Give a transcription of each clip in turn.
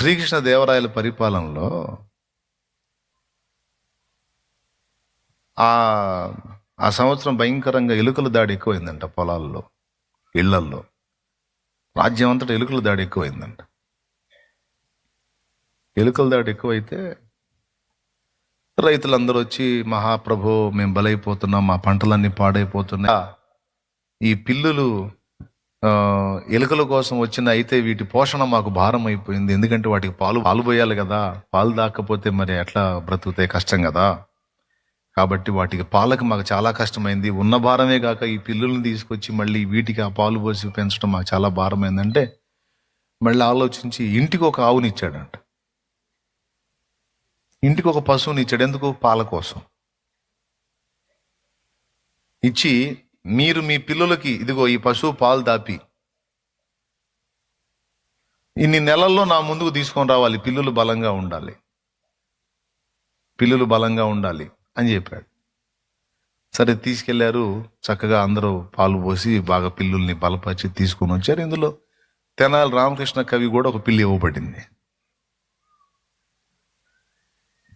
శ్రీకృష్ణ దేవరాయల పరిపాలనలో ఆ ఆ సంవత్సరం భయంకరంగా ఎలుకల దాడి ఎక్కువైందంట పొలాల్లో ఇళ్ళల్లో. రాజ్యం అంతటా ఎలుకల దాడి ఎక్కువైందంట. ఎలుకల దాడి ఎక్కువైతే రైతులందరూ వచ్చి మహాప్రభు మేము బలైపోతున్నాం మా పంటలన్నీ పాడైపోతున్నాయి. ఈ పిల్లులు ఎలుకల కోసం వచ్చిన అయితే వీటి పోషణ మాకు భారం అయిపోయింది. ఎందుకంటే వాటికి పాలు పాలు పోయాలి కదా. పాలు దాకపోతే మరి ఎట్లా బ్రతుకుతాయి? కష్టం కదా. కాబట్టి వాటికి పాలకు మాకు చాలా కష్టమైంది. ఉన్న భారమే కాక ఈ పిల్లుల్ని తీసుకొచ్చి మళ్ళీ వీటికి ఆ పాలు పోసి పెంచడం మాకు చాలా భారమైందంటే మళ్ళీ ఆలోచించి ఇంటికి ఒక ఆవుని ఇచ్చాడంట. ఇంటికి ఒక పశువుని ఇచ్చాడు. ఎందుకు? పాల కోసం. ఇచ్చి మీరు మీ పిల్లలకి ఇదిగో ఈ పశువు పాలు దాపి. ఇన్ని నెలల్లో నా ముందుకు తీసుకొని రావాలి. పిల్లులు బలంగా ఉండాలి. పిల్లులు బలంగా ఉండాలి అని చెప్పాడు. సరే తీసుకెళ్ళారు. చక్కగా అందరూ పాలు పోసి బాగా పిల్లుల్ని బలపరిచి తీసుకొని వచ్చారు. ఇందులో తెనాలి రామకృష్ణ కవి కూడా ఒక పిల్లి ఇవ్వబడింది.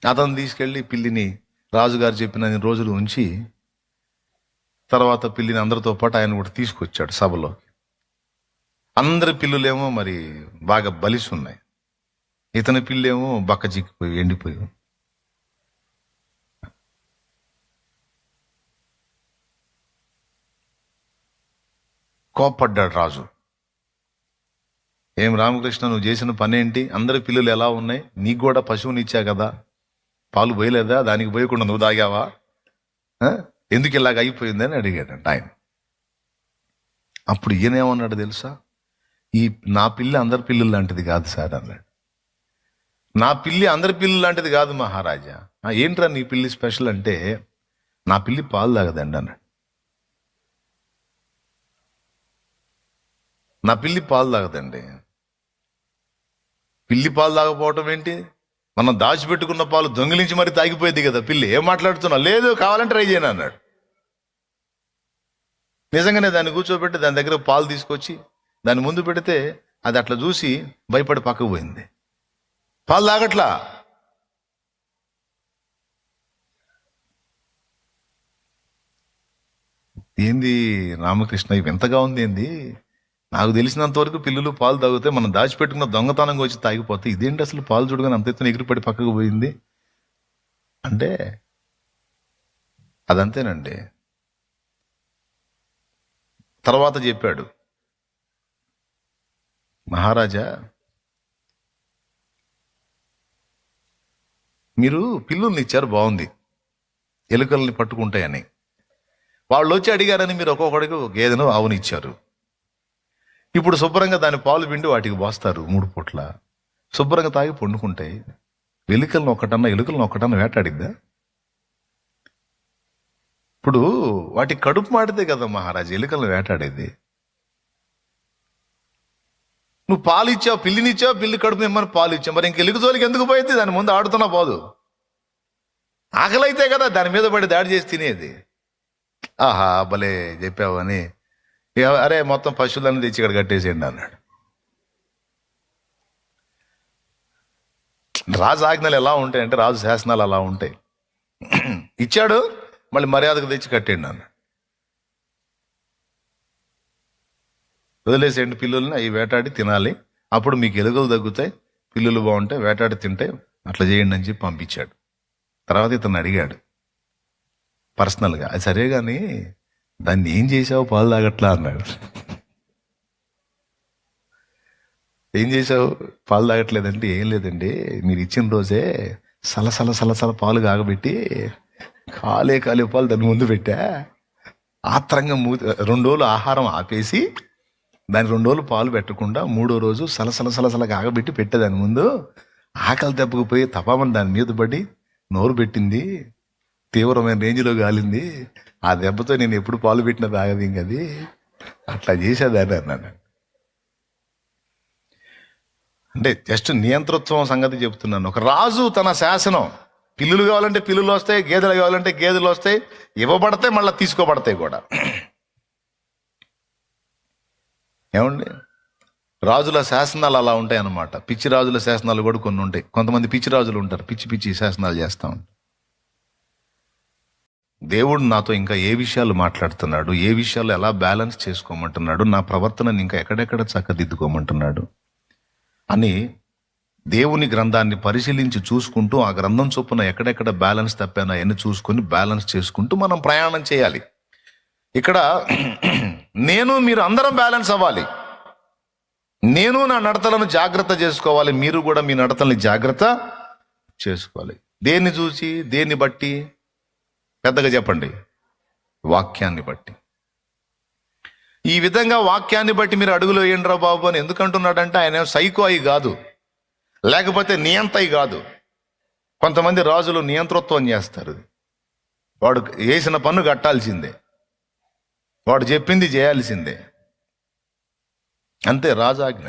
అతను తీసుకెళ్ళి పిల్లిని రాజుగారు చెప్పిన రోజులు ఉంచి తర్వాత పిల్లిని అందరితో పాటు ఆయన కూడా తీసుకొచ్చాడు సభలోకి అందరి పిల్లులేమో మరి బాగా బలిసి ఉన్నాయి. ఇతని పిల్లేమో బక్క చిక్కిపోయి ఎండిపోయి కోప్పడ్డాడు రాజు. ఏం రామకృష్ణ నువ్వు చేసిన పని ఏంటి అందరి పిల్లలు ఎలా ఉన్నాయి? నీకు కూడా పశువుని ఇచ్చా కదా? పాలు పోయలేదా? దానికి పోయకుండా నువ్వు తాగావా? ఎందుకు ఇలాగ అయిపోయిందని అడిగాడంట ఆయన. అప్పుడు ఈయనేమన్నాడు తెలుసా? ఈ నా పిల్లి అందరి పిల్లలు లాంటిది కాదు సార్ అన్నాడు. నా పిల్లి అందరి పిల్లలు లాంటిది కాదు మహారాజా. ఏంట్రా నీ పిల్లి స్పెషల్ అంటే నా పిల్లి పాలు తాగదండి అన్నాడు. నా పిల్లి పాలు తాగదండి. పిల్లి పాలు తాగపోవటం ఏంటి? మనం దాచిపెట్టుకున్న పాలు దొంగిలించి మరి తాగిపోయేది కదా పిల్లి. ఏం మాట్లాడుతున్నా లేదు కావాలంటే ట్రై చేయను అన్నాడు. నిజంగానే దాన్ని కూర్చోబెట్టి దాని దగ్గర పాలు తీసుకొచ్చి దాన్ని ముందు పెడితే అది అట్లా చూసి భయపడి పక్కకు పోయింది. పాలు తాగట్లా? ఏంది రామకృష్ణ ఇవి ఎంతగా ఉంది ఏంది? నాకు తెలిసినంత వరకు పిల్లలు పాలు తాగితే మనం దాచిపెట్టుకున్న దొంగతనంగా వచ్చి తాగిపోతే ఇదేంటి అసలు పాలు చూడగానే అంత ఎత్తున ఎగిరిపడి పక్కకు పోయింది? అంటే అదంతేనండి. తర్వాత చెప్పాడు. మహారాజా మీరు పిల్లుల్ని ఇచ్చారు బాగుంది. ఎలుకల్ని పట్టుకుంటాయని. వాళ్ళు వచ్చి అడిగారని మీరు ఒక్కొక్కడికి గేదెను ఆవుని ఇచ్చారు ఇప్పుడు శుభ్రంగా దాని పాలు పిండి వాటికి పోస్తారు మూడు పూట్ల. శుభ్రంగా తాగి పండుకుంటాయి ఎలుకలను ఒకటన్నా ఎలుకలను ఒకటన్నా వేటాడిద్దా? ఇప్పుడు వాటి కడుపు మాడితే కదా మహారాజు ఎలుకలను వేటాడేది. నువ్వు పాలు ఇచ్చావు పిల్లినిచ్చావు పిల్లి కడుపు నిమ్మని పాలు ఇచ్చావు. మరి ఇంక ఎలుక జోలికి ఎందుకు పోయింది? దాని ముందు ఆడుతున్నా పోదు. ఆకలైతే కదా దాని మీద పడి దాడి చేసి తినేది. ఆహా భలే చెప్పావు అని అరే మొత్తం పశువులన్నీ తెచ్చి ఇక్కడ కట్టేసేయండి అన్నాడు. రాజు ఆజ్ఞలు ఎలా ఉంటాయి అంటే రాజు శాసనాలు అలా ఉంటాయి. ఇచ్చాడు మళ్ళీ మర్యాదకు తెచ్చి కట్టేయండి అన్నాడు. వదిలేసేయండి పిల్లుల్ని అవి వేటాడి తినాలి. అప్పుడు మీకు ఎలుగులు తగ్గుతాయి పిల్లులు బాగుంటాయి వేటాడి తింటే అట్లా చేయండి అని చెప్పి పంపించాడు. తర్వాత ఇతను అడిగాడు. పర్సనల్గా అది సరే కానీ దాన్ని ఏం చేసావు పాలు తాగట్లా అన్నాడు. ఏం చేసావు పాలు తాగట్లేదంటే ఏం లేదండి. మీరు ఇచ్చిన రోజే సలసల సలసల పాలు కాగబెట్టి కాలే కాలే పాలు దాని ముందు పెట్టా. ఆత్రంగా మూ రెండు రోజులు ఆహారం ఆపేసి దాని రెండు రోజులు పాలు పెట్టకుండా మూడో రోజు సలసల సలసల కాగబెట్టి పెట్టే దాని ముందు. ఆకలి దెబ్బకుపోయి తపామని దాని మీద పడి నోరు పెట్టింది. తీవ్రమైన రేంజ్లో గాలింది. ఆ దెబ్బతో నేను ఎప్పుడు పాలు పెట్టిన తాగదు అది. అట్లా చేసేదాన్ని అన్నాను అంటే జస్ట్ నియంతృత్వం సంగతి చెప్తున్నాను. ఒక రాజు తన శాసనం పిల్లులు కావాలంటే పిల్లులు వస్తాయి గేదెలు కావాలంటే గేదెలు వస్తాయి ఇవ్వబడతాయి మళ్ళీ తీసుకోబడతాయి కూడా. ఏమండి? రాజుల శాసనాలు అలా ఉంటాయి అన్నమాట పిచ్చి రాజుల శాసనాలు కూడా కొన్ని ఉంటాయి. కొంతమంది పిచ్చి రాజులు ఉంటారు. పిచ్చి పిచ్చి శాసనాలు చేస్తూ ఉంటారు. దేవుడు నాతో ఇంకా ఏ విషయాలు మాట్లాడుతున్నాడు? ఏ విషయాలు ఎలా బ్యాలెన్స్ చేసుకోమంటున్నాడు? నా ప్రవర్తనని ఇంకా ఎక్కడెక్కడ చక్కదిద్దుకోమంటున్నాడు? అని దేవుని గ్రంథాన్ని పరిశీలించి చూసుకుంటూ ఆ గ్రంథం చొప్పున ఎక్కడెక్కడ బ్యాలెన్స్ తప్పానో అవన్నీ చూసుకొని బ్యాలెన్స్ చేసుకుంటూ మనం ప్రయాణం చేయాలి. ఇక్కడ నేను మీరు అందరం బ్యాలెన్స్ అవ్వాలి. నేను నా నడతలను జాగ్రత్త చేసుకోవాలి. మీరు కూడా మీ నడతల్ని జాగ్రత్త చేసుకోవాలి. దేన్ని చూసి దేన్ని బట్టి? పెద్దగా చెప్పండి. వాక్యాన్ని బట్టి. ఈ విధంగా వాక్యాన్ని బట్టి మీరు అడుగులు వేయండిరా బాబు అని ఎందుకంటున్నాడంటే ఆయన సైకో అయి కాదు. లేకపోతే నియంతయి కాదు. కొంతమంది రాజులు నియంతృత్వం చేస్తారు. వాడు వేసిన పన్ను కట్టాల్సిందే. వాడు చెప్పింది చేయాల్సిందే. అంతే రాజాజ్ఞ.